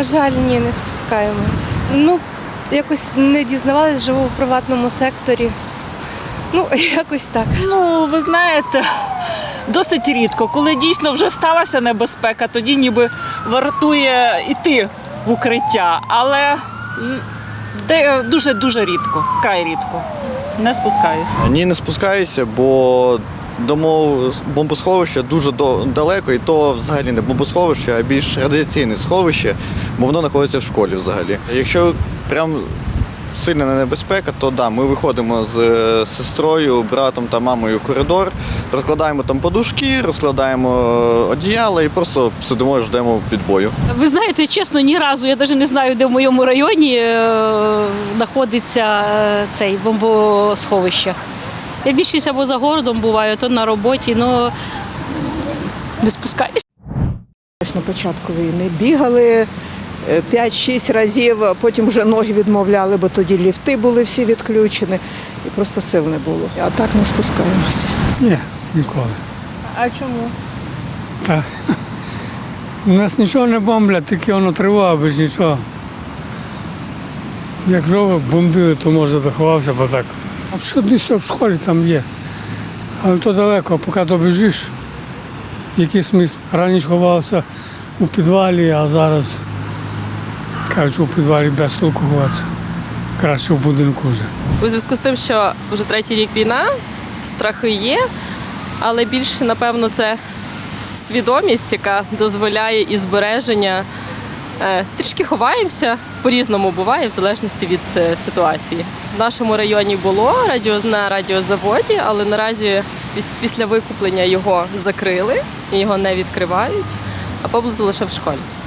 На жаль, ні, не спускаємось. Ну, якось не дізнавалась, живу в приватному секторі. Ну, якось так. Ну, ви знаєте, досить рідко. Коли дійсно вже сталася небезпека, тоді ніби вартує йти в укриття. Але дуже-дуже рідко, вкрай рідко. Не спускаюся. Ні, не спускаюся, бо домов бомбосховище дуже до- далеко, і то взагалі не бомбосховище, а більш радіаційне сховище, бо воно знаходиться в школі взагалі. Якщо прям сильна небезпека, то да, ми виходимо з е, сестрою, братом та мамою в коридор, розкладаємо там подушки, розкладаємо одіяла і просто сидимо ждемо підбою. Ви знаєте, чесно, ні разу я навіть не знаю, де в моєму районі е, знаходиться е, цей бомбосховище. Я більшість або за городом буваю, то на роботі, але не спускаюся. На початку війни бігали е, 5-6 разів, а потім вже ноги відмовляли, бо тоді ліфти були всі відключені і просто сил не було. А так не спускаємося. Ні, ніколи. А чому? Та. У нас нічого не бомблять, тільки воно тривога без нічого. Якщо бомбили, то може заховався, бо так. А що десь в школі там є. Але то далеко, поки добіжиш. Який смисл? Раніше ховався у підвалі, а зараз кажуть, у підвалі без толку ховатися. Краще в будинку вже. У зв'язку з тим, що вже третій рік війна, страхи є, але більше, напевно, це свідомість, яка дозволяє і збереження. Е, Трішки ховаємося, по-різному буває, в залежності від е, ситуації. В нашому районі було радіо на радіозаводі, але наразі після викуплення його закрили його не відкривають, а поблизу лише в школі.